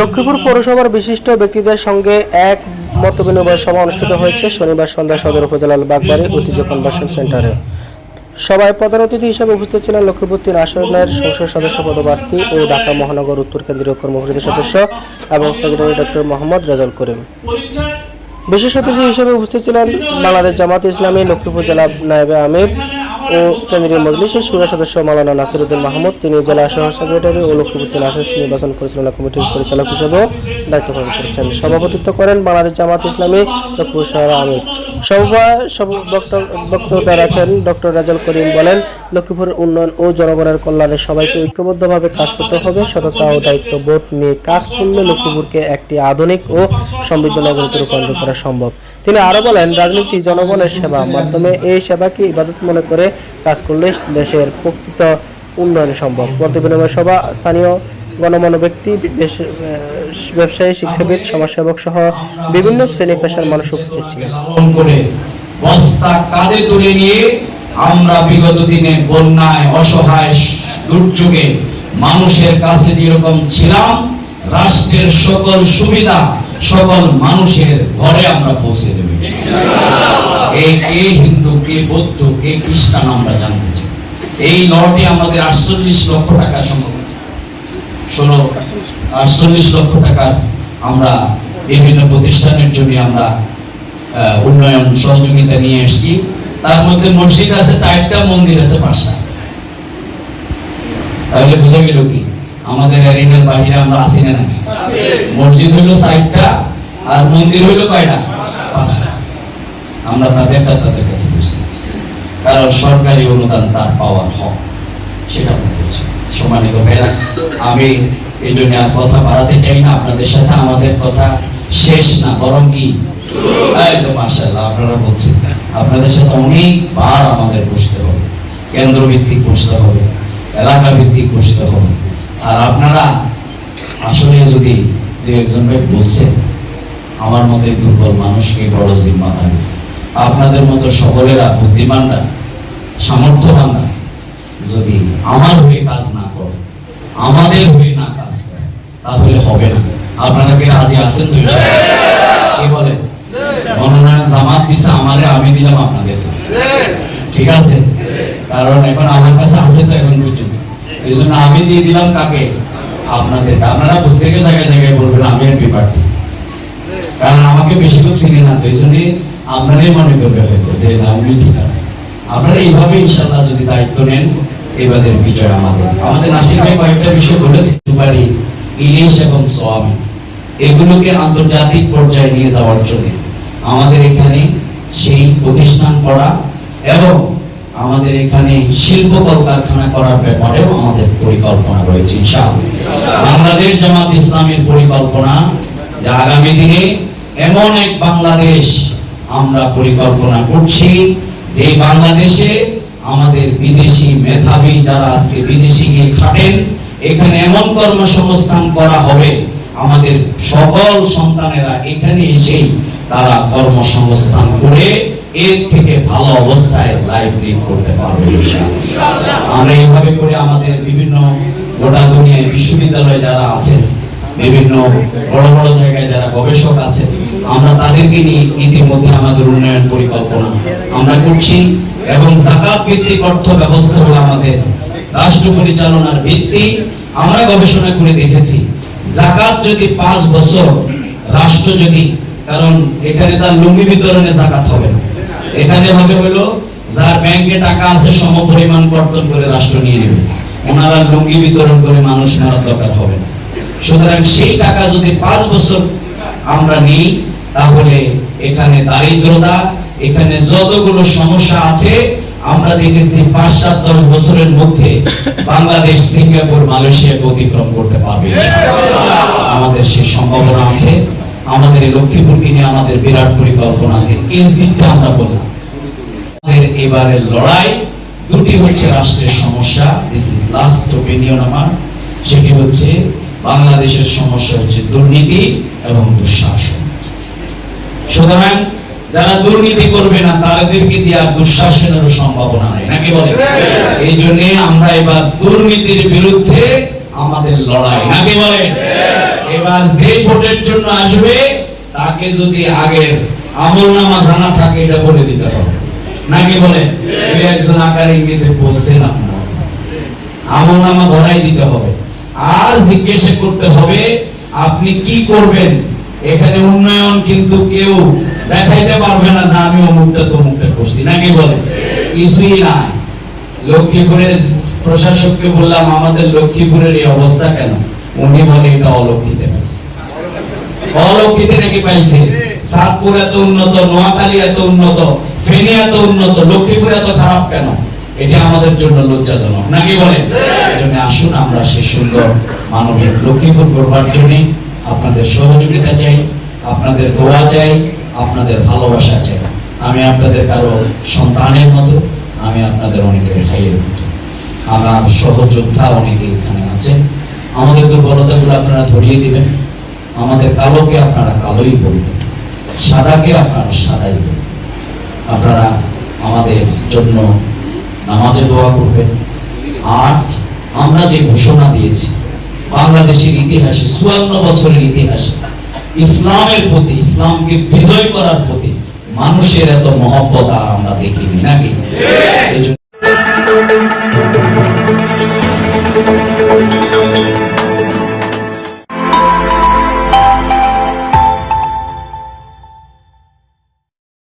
লক্ষ্মীপুর পৌরসভার বিশিষ্ট ব্যক্তিদের সঙ্গে এক মত বিনিময় সভা অনুষ্ঠিত হয়েছে। শনিবার সন্ধ্যা সদর উপজেলার বাগবাড়ি ঐতিহ্য কনভেনশন সেন্টারে সভায় প্রধান অতিথি হিসেবে উপস্থিত ছিলেন লক্ষ্মীপুর তিন আসনের সংসদ সদস্য পদপ্রার্থী ও ঢাকা মহানগর উত্তর কেন্দ্রীয় কর্মপরিষদের সদস্য এবং সেক্রেটারি ডক্টর মোহাম্মদ রেজাল করিম। বিশেষ অতিথি হিসেবে উপস্থিত ছিলেন বাংলাদেশ জামাত ইসলামী লক্ষ্মীপুর জেলা নায়েবে আমির ও কেন্দ্রীয় মজলিসের সুরা সদস্য মাওলানা নাসিরুদ্দিন মাহমুদ, তিনি জেলা সহ সেক্রেটারি ও লক্ষ্মীপুর আসন নির্বাচন পরিচালনা কমিটির পরিচালক হিসেবেও দায়িত্ব পালন করেছেন। সভাপতিত্ব করেন বাংলাদেশ জামাত ইসলামী লক্ষ্মীপুর শহর আমির সভায় বক্তব্য রাখেন ডক্টর রাজাল করিম বলেন লক্ষ্মীপুরের উন্নয়ন ও জনগণের কল্যাণে সবাইকে ঐক্যবদ্ধভাবে কাজ করতে হবে। সততা ও দায়িত্ব বোধ নিয়ে কাজ করলে লক্ষ্মীপুরকে একটি আধুনিক ও সমৃদ্ধ নগরীতে রূপান্তর করা সম্ভব। তিনি আরও বলেন, রাজনীতি জনগণের সেবা, মাধ্যমে এই সেবাকে ইবাদত মনে করে কাজ করলে দেশের প্রকৃত উন্নয়ন সম্ভব। বিনিময় সভা, স্থানীয় গণমান্য ব্যক্তি ব্যবসায়ী, শিক্ষাবিদ, সমাজসেবক সহ বিভিন্ন শ্রেণি পেশার মানুষ উপস্থিত ছিলেন। বস্তা কাঁধে তুলে নিয়ে আমরা বিগত দিনে বন্যায়, অসহায়, দুর্যোগে মানুষের কাছে যেরকম ছিলাম, রাষ্ট্রের সকল সুবিধা সকল মানুষের ঘরে আমরা পৌঁছে দেব। এই কে হিন্দু কে বৌদ্ধ কে খ্রিস্টান আমরা জানতে চাই। এই লটে আমাদের আটচল্লিশ লক্ষ টাকা সম্ভব। ষোলো আটচল্লিশ লক্ষ টাকার আমরা বিভিন্ন প্রতিষ্ঠানের জন্য আমরা উন্নয়ন সহযোগিতা নিয়ে এসেছি। তার মধ্যে মসজিদ আছে চারটা মন্দির আছে পাঁচটা। তাহলে বোঝা গেল কি? আমাদের এরিনার বাহিরে আমরা আসি না মসজিদ হইল চারটা আর মন্দির হইল কয়টা? পাঁচটা। আমরা তাদেরটা তাদের কাছে বুঝি কারণ সরকারি অনুদান তার পাওয়ার হক, সেটা বুঝি সম্মানিত ভাইরা আমি এই জন্য আর কথা বাড়াতে চাই না। আপনাদের সাথে আমাদের কথা শেষ না, বরং কি? একদম মাশাআল্লাহ, আপনারা বলছেন। আপনাদের সাথে অনেকবার আমাদের বসতে হবে। কেন্দ্র ভিত্তিক বসতে হবে এলাকা ভিত্তিক বসতে হবে। আর আপনারা আসলে যদি দু একজন ভাই বলছেন, আমার মতো দুর্বল মানুষকে বড় জিম্মাদারি। আপনাদের মতো সকলেরা বুদ্ধিমানরা সামর্থ্যবানরা যদি আমার হয়ে কাজ না করে আমাদের হয়ে না কাজ করে তাহলে হবে না। আপনারা কি রাজি আছেন তো কি বলেন? মনোনয়ন জামাত দিছে, আমারে আমি দিলাম আপনাদের ঠিক আছে? কারণ এখন আমার কাছে আছে তো এখন পর্যন্ত। এই জন্য আমি দিয়ে দিলাম কাকে? আপনাদের আপনারা প্রত্যেকে জায়গায় জায়গায় বলবেন, আমি এমপি প্রার্থী কারণ আমাকে বেশি লোক চিনি না, তো এই জন্য আপনারাই মনে করবে হয়তো যে, না, উনি ঠিক আছে। আপনারা এইভাবে ইনশাল্লাহ যদি দায়িত্ব নেন, এবারের বিজয় আমাদের। আমাদের নাসির ভাই কয়েকটা বিষয় বলেছে, সুপারি, ইলিশ এবং সোয়াবিন। এগুলোকে আন্তর্জাতিক পর্যায়ে নিয়ে যাওয়ার জন্য আমাদের এখানে সেই প্রতিষ্ঠান করা এবং আমাদের এখানে শিল্প কলকারখানা করার ব্যাপারেও আমাদের পরিকল্পনা রয়েছে, ইনশাআল্লাহ। বাংলাদেশ জামাত ইসলামের পরিকল্পনা যে আগামী দিনে এমন এক বাংলাদেশ আমরা পরিকল্পনা করছি যে বাংলাদেশে আমাদের বিদেশি মেধাবী যারা আজকে বিদেশি গিয়ে খাটেন, এখানে এমন কর্মসংস্থান করা হবে, আমাদের সকল সন্তানেরা এখানে এসেই তারা কর্মসংস্থান করে এর থেকে ভালো অবস্থায় লাইফ লিড করতে পারবে। আমরা এইভাবে করে আমাদের বিভিন্ন গোটা দুনিয়ায় বিশ্ববিদ্যালয়ে যারা আছেন, বিভিন্ন বড় বড় জায়গায় যারা গবেষক আছেন আমরা তাদেরকে নিয়ে ইতিমধ্যে আমাদের উন্নয়ন পরিকল্পনা আমরা করছি এবং জাকাত ভিত্তিক অর্থ ব্যবস্থা হলো আমাদের রাষ্ট্র পরিচালনার ভিত্তি আমরা গবেষণা করে দেখেছি। জাকাত যদি পাঁচ বছর, রাষ্ট্র যদি, কারণ এখানে তার লুঙ্গি বিতরণে জাকাত হবে এখানে হবে হলো যার ব্যাংকে টাকা আছে সম পরিমাণ কর্তন করে রাষ্ট্র নিয়ে নেবে। ওনারা লুঙ্গি বিতরণ করে মানুষ মারার দরকার হবে সুতরাং সেই টাকা যদি পাঁচ বছর আমরা নিই তাহলে এখানে দারিদ্রতা, এখানে যতগুলো সমস্যা আছে, আমরা দেখেছি পাঁচ সাত দশ বছরের মধ্যে বাংলাদেশ সিঙ্গাপুর মালয়েশিয়াকে অতিক্রম করতে পারবে। আমাদের সেই সম্ভাবনা আছে। আমাদের লক্ষ্মীপুরকে নিয়ে আমাদের বিরাট পরিকল্পনা আছে। ইনসিটটা আমরা বললাম। আমাদের এবারের লড়াই দুটি হচ্ছে রাষ্ট্রের সমস্যা। দিস ইজ লাস্ট ওপিনিয়ন আমার। সেটি হচ্ছে বাংলাদেশের সমস্যা হচ্ছে দুর্নীতি এবং দুঃশাসন। সুতরাং যারা দুর্নীতি করবে না তাদেরকে দিয়ে আর দুঃশাসনেরও সম্ভাবনা নাই। নাকি বলে? এই জন্য আমরা এবার দুর্নীতির বিরুদ্ধে আমাদের লড়াই। নাকি বলে? এবার যে ভোটের জন্য আসবে তাকে যদি আগের আমল নামা জানা থাকে এটা বলে দিতে হবে। নাকি বলেন দুই একজন আকার ইঙ্গিতে বলছেন আপনারা আমল নামা ধরাই দিতে হবে। আর জিজ্ঞাসা করতে হবে আপনি কি করবেন? এখানে উন্নয়ন কিন্তু কেউ দেখাইতে পারবে না যে আমি অমুকটা তমুকটা করছি। নাকি বলে? কিছুই নাই। লক্ষ্মীপুরের প্রশাসককে বললাম, আমাদের লক্ষ্মীপুরের এই অবস্থা কেন? উনি বলে, এটা অলক্ষিতে অলক্ষিতে নাকি পাইছে? সাতপুর এত উন্নত, নোয়াখালী এত উন্নত, ফেনী এত উন্নত, লক্ষ্মীপুর এত খারাপ কেন? এটা আমাদের জন্য লজ্জাজনক। নাকি বলে? আসুন, আমরা সেই সুন্দর মানবিক লক্ষ্মীপুর গড়বার জন্য আপনাদের সহযোগিতা চাই, আপনাদের দোয়া চাই, আপনাদের ভালোবাসা চাই। আমি আপনাদের কারও সন্তানের মতো, আমি আপনাদের অনেকের ভাইয়ের মতো। আমার সহযোদ্ধা অনেকে এখানে আছেন। আমাদের দুর্বলতাগুলো আপনারা ধরিয়ে দিবেন। আমাদের কালোকে আপনারা কালোই বলবেন। সাদাকে আপনারা সাদাই বলবেন। আপনারা আমাদের জন্য নামাজে দোয়া করবেন। আর আমরা যে ঘোষণা দিয়েছি বাংলাদেশের ইতিহাসে চুয়ান্ন বছরের ইতিহাসে ইসলামের প্রতি ইসলামকে বিজয় করার প্রতি মানুষের এত মহব্বত আর আমরা দেখিনি নাকি? এই জন্য